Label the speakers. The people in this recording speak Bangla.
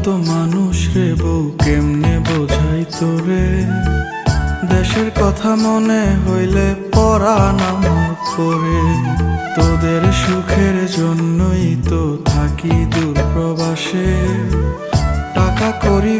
Speaker 1: মতো মানুষ রে বউ কেমনে বোঝাই তোরে? দেশের কথা মনে হইলে পরাণ আমার করে। তোদের সুখের জন্যই তো থাকি দূর প্রবাসে টাকা করি